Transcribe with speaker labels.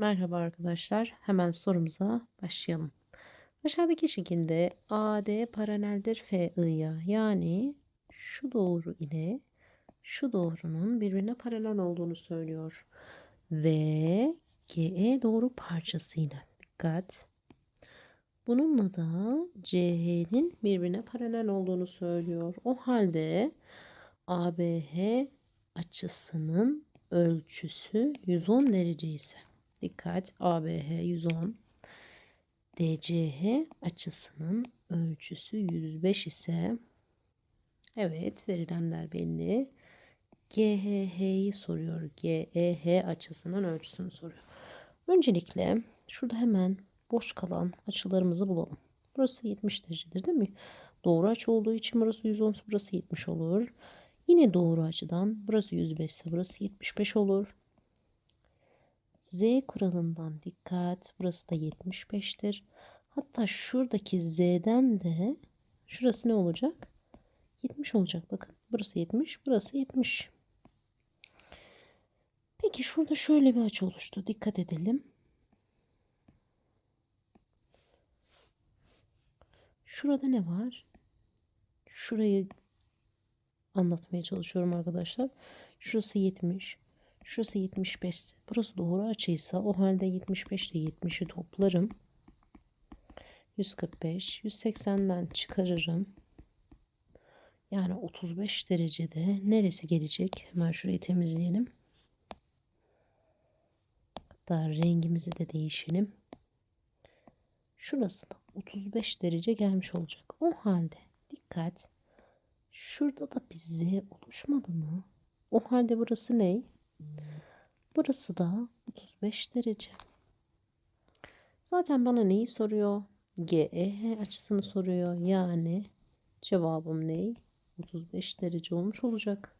Speaker 1: Merhaba arkadaşlar. Hemen sorumuza başlayalım. Aşağıdaki şekilde AD paraleldir FI'ya. Yani şu doğru ile şu doğrunun birbirine paralel olduğunu söylüyor. Ve GE doğru parçasıyla. Dikkat. Bununla da CH'nin birbirine paralel olduğunu söylüyor. O halde ABH açısının ölçüsü 110 derece ise dikkat ABH 110 DCH açısının ölçüsü 105 ise evet verilenler belli. GHH'yi soruyor. GEH açısının ölçüsünü soruyor. Öncelikle şurada hemen boş kalan açılarımızı bulalım. Burası 70 derecedir değil mi? Doğru açı olduğu için burası 110 burası 70 olur. Yine doğru açıdan burası 105 ise burası 75 olur. Z kuralından dikkat. Burası da 75'tir. Hatta şuradaki Z'den de şurası ne olacak? 70 olacak. Bakın burası 70, burası 70. Peki şurada şöyle bir açı oluştu. Dikkat edelim. Şurada ne var? Şurayı anlatmaya çalışıyorum arkadaşlar. Şurası 70. Şurası 75. Burası doğru açıysa o halde 75 ile 70'i toplarım. 145. 180'den çıkarırım. Yani 35 derecede neresi gelecek? Hemen şurayı temizleyelim. Hatta rengimizi de değişelim. Şurası da 35 derece gelmiş olacak. O halde dikkat. Şurada da bir Z oluşmadı mı? O halde burası ne? Burası da 35 derece. Zaten bana neyi soruyor? GEH açısını soruyor. Yani cevabım ne? 35 derece olmuş olacak.